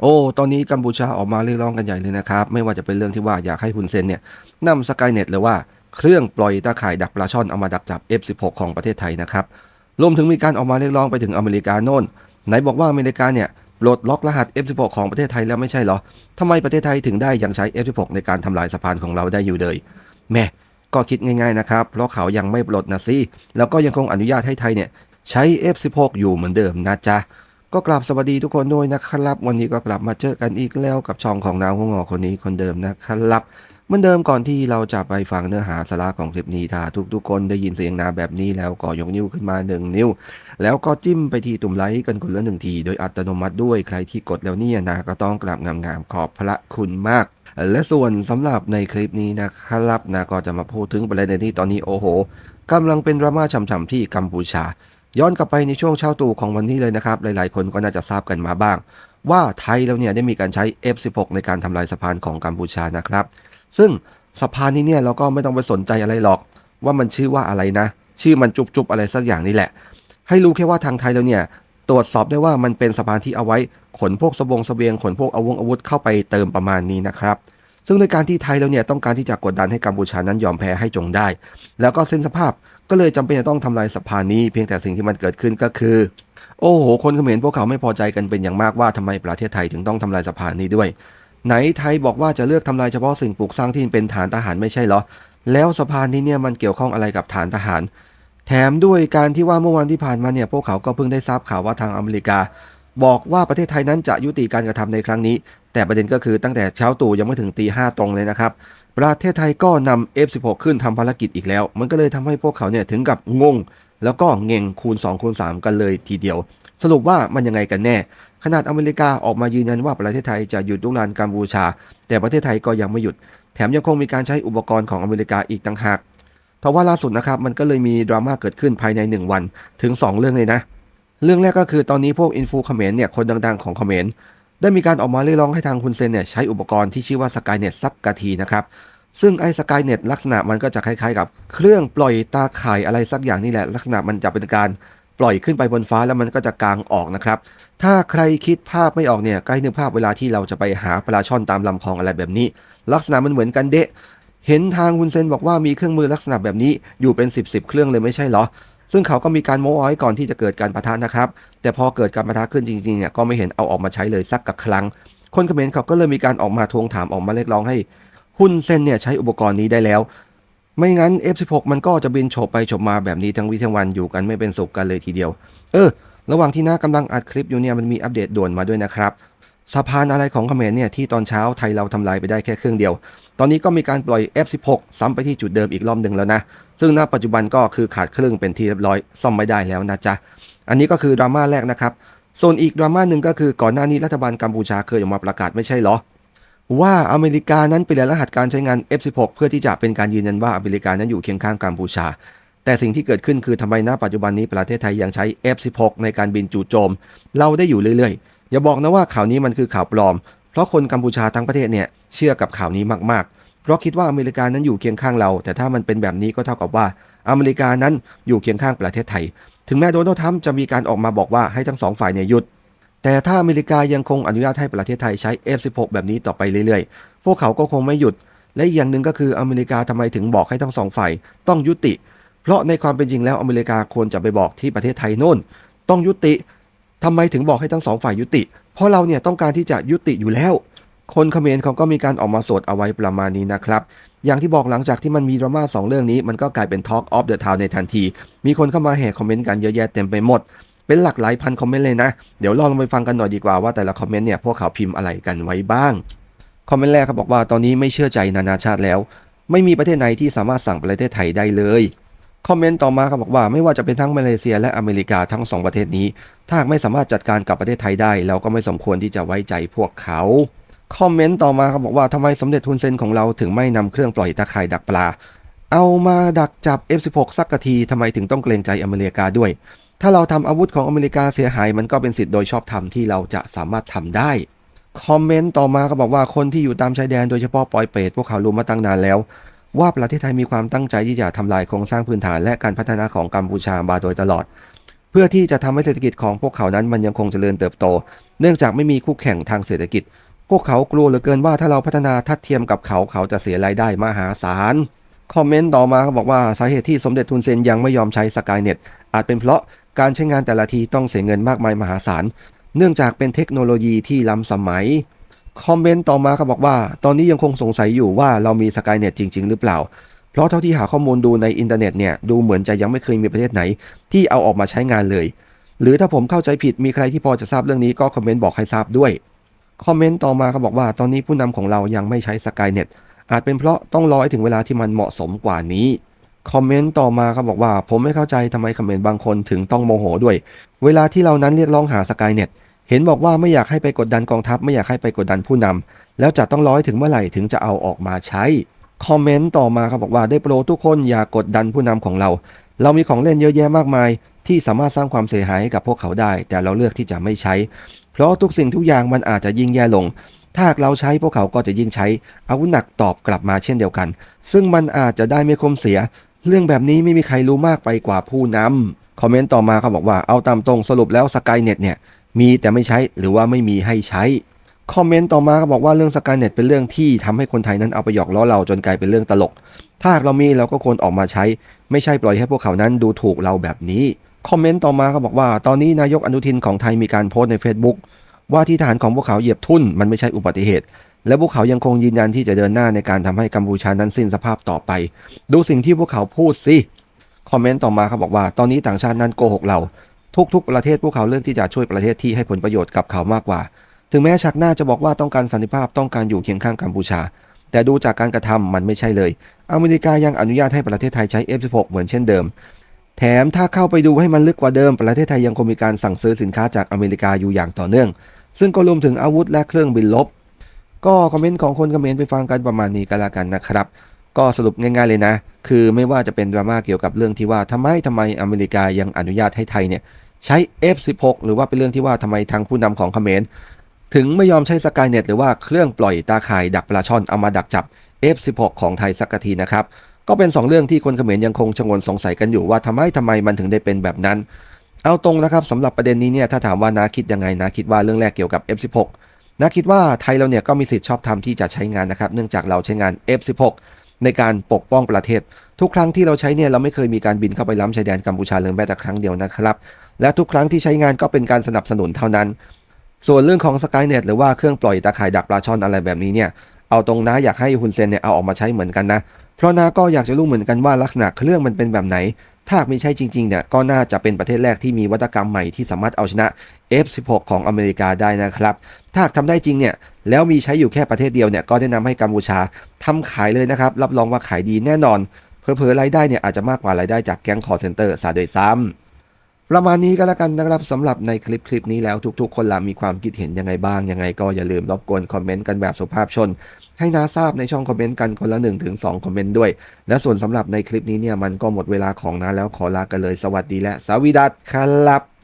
โอ้ ตอนนี้กัมพูชาออกมาเรียกร้องกันใหญ่เลยนะครับ ไม่ว่าจะเป็นเรื่องที่ว่าอยากให้ฮุนเซนเนี่ยนำสกายเน็ตหรือว่าเครื่องปล่อยตาข่ายดักปลาช่อนเอามาดักจับ F16 ของประเทศไทยนะครับ รวมถึงมีการออกมาเรียกร้องไปถึงอเมริกาโน่น ไหนบอกว่าอเมริกาเนี่ยปลดล็อกรหัส F16 ของประเทศไทยแล้วไม่ใช่เหรอทำไมประเทศไทยถึงได้ยังใช้ F16 ในการทำลายสะพานของเราได้อยู่เลย แม่ก็คิดง่ายๆนะครับ เพราะเขายังไม่ปลดนะสิแล้วก็ยังคงอนุญาตให้ไทยเนี่ยใช้ F16 อยู่เหมือนเดิมนะจ๊ะ ก็กลับสวัสดีทุกคนด้วยนะครับ วันนี้ก็กลับมาเจอกันอีกแล้วกับช่องของนาวหัวงอคนนี้คนเดิมนะครับเหมือนเดิมก่อนที่เราจะไปฟังเนื้อหาสาระของคลิปนี้ถ้าทุกๆคนได้ยินเสียงนาแบบนี้แล้วก็ยกนิ้วขึ้นมาหนึ่งนิ้ว แล้วก็จิ้มไปที่ตุ่มไลค์กันคนละหนึ่งที โดยอัตโนมัติด้วยใครที่กดแล้วเนี่ยนะก็ต้องกราบงามๆขอบพระคุณมาก และส่วนสำหรับในคลิปนี้นะครับนะก็จะมาพูดถึงประเด็นที่ตอนนี้โอ้โหกำลังเป็นดราม่าฉ่ำๆที่กัมพูชา ย้อนกลับไปในช่วงเช้าตู่ของวันนี้เลยนะครับ หลายๆ คนก็น่าจะทราบกันมาบ้าง ว่าไทยแล้วเนี่ยได้มีการใช้ F16 ในการทำลายสะพานของกัมพูชานะครับ ซึ่งสะพานนี้เนี่ยเราก็ไม่ต้องไปสนใจอะไรหรอก ว่ามันชื่อว่าอะไรนะ ชื่อมันจุบๆอะไรสักอย่างนี่แหละ ให้รู้แค่ว่าทางไทยเราเนี่ยตรวจสอบได้ว่ามันเป็นสะพานที่เอาไว้ ขนพวกสบงสเสบียงขนพวกอาวงอาวุธเข้าไปเติมประมาณนี้นะครับ ซึ่งในการที่ไทยเราเนี่ยต้องการที่จะกดดันให้กัมพูชานั้นยอมแพ้ให้จงได้ แล้วก็เส้นสภาพก็เลยจำเป็นจะต้องทำลายสะพานนี้ เพียงแต่สิ่งที่มันเกิดขึ้นก็คือ โอ้โห คนเขมรพวกเขาไม่พอใจกันเป็นอย่างมากว่าทำไมประเทศไทยถึงต้องทำลายสะพานนี้ด้วย ไหนไทยบอกว่าจะเลือกทำลายเฉพาะสิ่งปลูกสร้างที่เป็นฐานทหารไม่ใช่เหรอ แล้วสะพานนี้เนี่ยมันเกี่ยวข้องอะไรกับฐานทหาร แถมด้วยการที่ว่าเมื่อวันที่ผ่านมาเนี่ยพวกเขาก็เพิ่งได้ทราบข่าวว่าทางอเมริกา บอกว่าประเทศไทยนั้นจะยุติการกระทำในครั้งนี้ แต่ประเด็นก็คือตั้งแต่เช้าตู่ยังไม่ถึงตีห้าตรงเลยนะครับ ประเทศไทยก็นำ F16 ขึ้นทำภารกิจอีกแล้ว มันก็เลยทำให้พวกเขาเนี่ยถึงกับงง แล้วก็เง่งคูณ2คูณ3กันเลยทีเดียว สรุปว่ามันยังไงกันแน่ ขนาดอเมริกาออกมายืนยันว่าประเทศไทยจะหยุดลุกลานกัมพูชา แต่ประเทศไทยก็ยังไม่หยุด แถมยังคงมีการใช้อุปกรณ์ของอเมริกาอีกต่างหากทว่าล่าสุดนะครับมันก็เลยมีดราม่าเกิดขึ้นภายใน 1 วันถึง 2 เรื่องเลยนะ เรื่องแรกก็คือตอนนี้พวกอินฟูเขมรเนี่ยคนดังๆของเขมร ได้มีการออกมาเรียกร้องให้ทางคุณเซนเนี่ยใช้อุปกรณ์ที่ชื่อว่าสกายเน็ตสักกะทีนะครับซึ่งไอ้สกายเน็ตลักษณะมันก็จะคล้ายๆกับ เครื่องปล่อยตาข่ายอะไรสักอย่างนี่แหละ ลักษณะมันจะเป็นการปล่อยขึ้นไปบนฟ้าแล้วมันก็จะกางออกนะครับ ถ้าใครคิดภาพไม่ออกเนี่ยใกล้นึกภาพเวลาที่เราจะไปหาปลาช่อนตามลำคลองอะไรแบบนี้ ลักษณะมันเหมือนกันเดะ เห็นทางคุณเซนบอกว่ามีเครื่องมือลักษณะแบบนี้อยู่เป็น 10บสเครื่องเลยไม่ใช่เหรอ ซึ่งเขาก็มีการโม้อาไว้ก่อนที่จะเกิดการประทะนะครับ แต่พอเกิดการประทะขึ้นจริงๆเนี่ยก็ไม่เห็นเอาออกมาใช้เลยสักกับครั้ง คนเขมรเขาก็เลยมีการออกมาทวงถามออกมาเรียกร้องให้ฮุนเซนเนี่ยใช้อุปกรณ์นี้ได้แล้ว ไม่งั้น F16 มันก็จะบินโฉบไปโฉบมาแบบนี้ทั้งวิทั้งวันอยู่กันไม่เป็นสุขกันเลยทีเดียว เออ ระหว่างที่น้ากำลังอัดคลิปอยู่เนี่ยมันมีอัปเดตด่วนมาด้วยนะครับ สะพานอะไรของเขมรเนี่ยที่ตอนเช้าไทยเราทำลายไปได้แค่เครื่องเดียว ตอนนี้ก็มีการปล่อย F16 ซ้ำไปที่จุดเดิมอีกรอบหนึ่งแล้วนะ ซึ่งณปัจจุบันก็คือขาดเครื่องเป็นที่เรียบร้อยซ่อมไม่ได้แล้วนะจ๊ะ อันนี้ก็คือดราม่าแรกนะครับ ส่วนอีกดราม่าหนึ่งก็คือก่อนหน้านี้รัฐบาลกัมพูชาเคยออกมาประกาศไม่ใช่เหรอ ว่าอเมริกานั้นเปลี่ยนรหัสการใช้งาน F16 เพื่อที่จะเป็นการยืนยันว่าอเมริกานั้นอยู่เคียงข้างกัมพูชา แต่สิ่งที่เกิดขึ้นคือทำไมณปัจจุบันนี้ประเทศไทยยังใช้ F16 ในการบินจู่โจม เราได้อยู่เรื่อยๆ อย่าบอกนะว่าข่าวนี้มันคือข่าวปลอม เพราะคนกัมพูชาทั้งประเทศเนี่ยเชื่อกับข่าวนี้มากๆ เพราะคิดว่าอเมริกานั้นอยู่เคียงข้างเรา แต่ถ้ามันเป็นแบบนี้ก็เท่ากับว่า อเมริกานั้นอยู่เคียงข้างประเทศไทย ถึงแม้โดนัลด์ทรัมป์จะมีการออกมาบอกว่าให้ทั้งสองฝ่ายเนี่ยหยุด แต่ถ้าอเมริกายังคงอนุญาตให้ประเทศไทยใช้ F16 แบบนี้ต่อไปเรื่อยๆ พวกเขาก็คงไม่หยุด และอีกอย่างหนึ่งก็คืออเมริกาทำไมถึงบอกให้ทั้งสองฝ่ายต้องยุติ เพราะในความเป็นจริงแล้วอเมริกาควรจะไปบอกที่ประเทศไทยโน่น ต้องยุติ ทำไมถึงบอกให้ทั้งสองฝ่ายยุติ เพราะเราเนี่ยต้องการที่จะยุติอยู่แล้ว คนเขมรเขาก็มีการออกมาสวดเอาไว้ประมาณนี้นะครับ อย่างที่บอกหลังจากที่มันมีดราม่าสองเรื่องนี้ มันก็กลายเป็น Talk of the Town ในทันที มีคนเข้ามาแห่คอมเมนต์กันเยอะแยะเต็มไปหมด เป็นหลักหลายพันคอมเมนต์เลยนะ เดี๋ยวลองไปฟังกันหน่อยดีกว่าว่าแต่ละคอมเมนต์เนี่ยพวกเขาพิมพ์อะไรกันไว้บ้าง คอมเมนต์แรกเขาบอกว่าตอนนี้ไม่เชื่อใจนานาชาติแล้ว ไม่มีประเทศไหนที่สามารถสั่งประเทศไทยได้เลย คอมเมนต์ต่อมาเขาบอกว่าไม่ว่าจะเป็นทั้งมาเลเซียและอเมริกาทั้งสองประเทศนี้ ถ้าไม่สามารถจัดการกับประเทศไทยได้เราก็ไม่สมควรที่จะไว้ใจพวกเขาคอมเมนต์ต่อมาเขาบอกว่าทำไมสมเด็จทุนเซนของเราถึงไม่นำเครื่องปล่อยตะข่ายดักปลา เอามาดักจับ F16 สักกะทีทำไมถึงต้องเกรงใจอเมริกาด้วย ถ้าเราทำอาวุธของอเมริกาเสียหายมันก็เป็นสิทธิ์โดยชอบธรรมที่เราจะสามารถทำได้คอมเมนต์ต่อมาก็บอกว่าคนที่อยู่ตามชายแดนโดยเฉพาะปอยเปรตพวกเขารู้มาตั้งนานแล้ว ว่าประเทศไทยมีความตั้งใจที่จะทำลายโครงสร้างพื้นฐานและการพัฒนาของกัมพูชามาโดยตลอด เพื่อที่จะทำให้เศรษฐกิจของพวกเขานั้นมันยังคงเจริญเติบโต เนื่องจากไม่มีคู่แข่งทางเศรษฐกิจ พวกเขากลัวเหลือเกินว่าถ้าเราพัฒนาทัดเทียมกับเขาเขาจะเสียรายได้มหาศาลคอมเมนต์ต่อมาเขาบอกว่าสาเหตุที่สมเด็จทุนเซนยังไม่ยอมใช้สกายเน็ตอาจเป็นเพราะการใช้งานแต่ละทีต้องเสียเงินมากมายมหาศาลเนื่องจากเป็นเทคโนโลยีที่ล้ำสมัย คอมเมนต์ต่อมาเขาบอกว่า ตอนนี้ยังคงสงสัยอยู่ว่าเรามีสกายเน็ตจริง ๆ หรือเปล่า เพราะเท่าที่หาข้อมูลดูในอินเทอร์เน็ตเนี่ยดูเหมือนจะยังไม่เคยมีประเทศไหน ที่เอาออกมาใช้งานเลย หรือถ้าผมเข้าใจผิดมีใครที่พอจะทราบเรื่องนี้ก็คอมเมนต์บอกให้ทราบด้วยคอมเมนต์ต่อมาเขาบอกว่าตอนนี้ผู้นำของเรายังไม่ใช้สกายเน็ตอาจเป็นเพราะต้องรอให้ถึงเวลาที่มันเหมาะสมกว่านี้คอมเมนต์ต่อมาเขาบอกว่า ผมไม่เข้าใจทำไมคอมเมนต์บางคนถึงต้องโมโหด้วย เวลาที่เรานั้นเรียกร้องหาสกายเน็ต เห็นบอกว่าไม่อยากให้ไปกดดันกองทัพ ไม่อยากให้ไปกดดันผู้นำแล้วจะต้องร้อให้ถึงเมื่อไหร่ถึงจะเอาออกมาใช้ คอมเมนต์ต่อมาเขาบอกว่าได้โปรทุกคนอย่ากดดันผู้นำของเรา เรามีของเล่นเยอะแยะมากมาย ที่สามารถสร้างความเสียหายให้กับพวกเขาได้ แต่เราเลือกที่จะไม่ใช้ เพราะทุกสิ่งทุกอย่างมันอาจจะยิ่งแย่ลง ถ้าเราใช้พวกเขาก็จะยิ่งใช้อาวุธหนักตอบกลับมาเช่นเดียวกัน ซึ่งมันอาจจะได้ไม่คมเสีย เรื่องแบบนี้ไม่มีใครรู้มากไปกว่าผู้นำคอมเมนต์ต่อมาเขาบอกว่าเอาตามตรงสรุปแล้วสกายเน็ตเนี่ย มีแต่ไม่ใช้หรือว่าไม่มีให้ใช้ คอมเมนต์ต่อมาเขาบอกว่าเรื่องสกายเน็ตเป็นเรื่องที่ทำให้คนไทยนั้นเอาไปหยอกล้อเราจนกลายเป็นเรื่องตลก ถ้าหากเรามีเราก็ควรออกมาใช้ ไม่ใช่ปล่อยให้พวกเขานั้นดูถูกเราแบบนี้ คอมเมนต์ต่อมาเขาบอกว่า ตอนนี้นายกอนุทินของไทยมีการโพสต์ใน Facebook ว่าที่ฐานของพวกเขาเหยียบทุ่นมันไม่ใช่อุบัติเหตุ และพวกเขายังคงยืนยันที่จะเดินหน้าในการทำให้กัมพูชานั้นสิ้นสภาพต่อไป ดูสิ่งที่พวกเขาพูดสิคอมเมนต์ต่อมาเขาบอกว่า ตอนนี้ต่างชาตินั้นโกหกเรา ทุกๆ ประเทศพวกเขาเลือกที่จะช่วยประเทศที่ให้ผลประโยชน์กับเขามากกว่า ถึงแม้ชักหน้าจะบอกว่าต้องการสันติภาพต้องการอยู่เคียงข้างกัมพูชา แต่ดูจากการกระทำมันไม่ใช่เลย อเมริกายังอนุญาตให้ประเทศไทยใช้ F16 เหมือนเช่นเดิม แถมถ้าเข้าไปดูให้มันลึกกว่าเดิม ประเทศไทยยังคงมีการสั่งซื้อสินค้าจากอเมริกาอยู่อย่างต่อเนื่อง ซึ่งก็รวมถึงอาวุธและเครื่องบินลบ ก็คอมเมนต์ของคนคอมเมนต์ไปฟังกันประมาณนี้ก็แล้วกันนะครับ ก็สรุปง่าย ๆเลยนะ คือไม่ว่าจะเป็นดราม่าเกี่ยวกับเรื่องที่ว่าทำไมทำไมอเมริกายังอนุญาตให้ไทยเนี่ยใช้ F16 หรือว่าเป็นเรื่องที่ว่าทำไมทางผู้นำของเขมรถึงไม่ยอมใช้สกายเน็ตหรือว่าเครื่องปล่อยตาข่ายดักปลาช่อนเอามาดักจับ F16 ของไทยสักทีนะครับ ก็เป็น 2 เรื่องที่คนเขมรยังคงชงนสงสัยกันอยู่ว่าทำไมทำไมมันถึงได้เป็นแบบนั้น เอาตรงนะครับสำหรับประเด็นนี้เนี่ยถ้าถามว่านาคิดยังไงนาคิดว่าเรื่องแรกเกี่ยวกับ F16 นาคิดว่าไทยเราเนี่ยก็มีสิทธิ์ชอบทำที่จะใช้งานนะครับเนื่องจากเราใช้งาน F16 ในการปกป้องประเทศ ทุกครั้งที่เราใช้เนี่ยเราไม่เคยมีการบินเข้าไปล้ำชายแดนกัมพูชาเลยแม้แต่ครั้งเดียวนะครับ และทุกครั้งที่ใช้งานก็เป็นการสนับสนุนเท่านั้น ส่วนเรื่องของสกายเน็ตหรือว่าเครื่องปล่อยตาข่ายดักปลาช่อนอะไรแบบนี้เนี่ยเอาตรงนะอยากให้ฮุนเซนเนี่ยเอาออกมาใช้เหมือนกันนะ เพราะนาก็อยากจะรู้เหมือนกันว่าลักษณะเครื่องมันเป็นแบบไหน ถ้าไม่ใช่จริงๆเนี่ยก็น่าจะเป็นประเทศแรกที่มีวัตกรรมใหม่ที่สามารถเอาชนะ F16 ของอเมริกาได้นะครับ ถ้าหากทำได้จริงเนี่ยแล้วมีใช้อยู่แค่ประเทศเดียวเนี่ยก็แนะนำให้กัมพูชาทำขายเลยนะครับ รับรองว่าขายดีแน่นอนเพอเพอรายได้เนี่ยอาจจะมากกว่ารายได้จากแก๊งคอร์เซนเตอร์ซะโดยซ้ำ ประมาณนี้ก็แล้วกันนะครับสำหรับในคลิปคลิปนี้แล้วทุกๆ คนละมีความคิดเห็นยังไงบ้าง ยังไงก็อย่าลืมรบกวนคอมเมนต์กันแบบสุภาพชน ให้นาทราบในช่องคอมเมนต์กันคนละ1-2ถึงคอมเมนต์ด้วย และส่วนสำหรับในคลิปนี้เนี่ยมันก็หมดเวลาของนาแล้วขอลากันเลยสวัสดีและสวีดัสครับ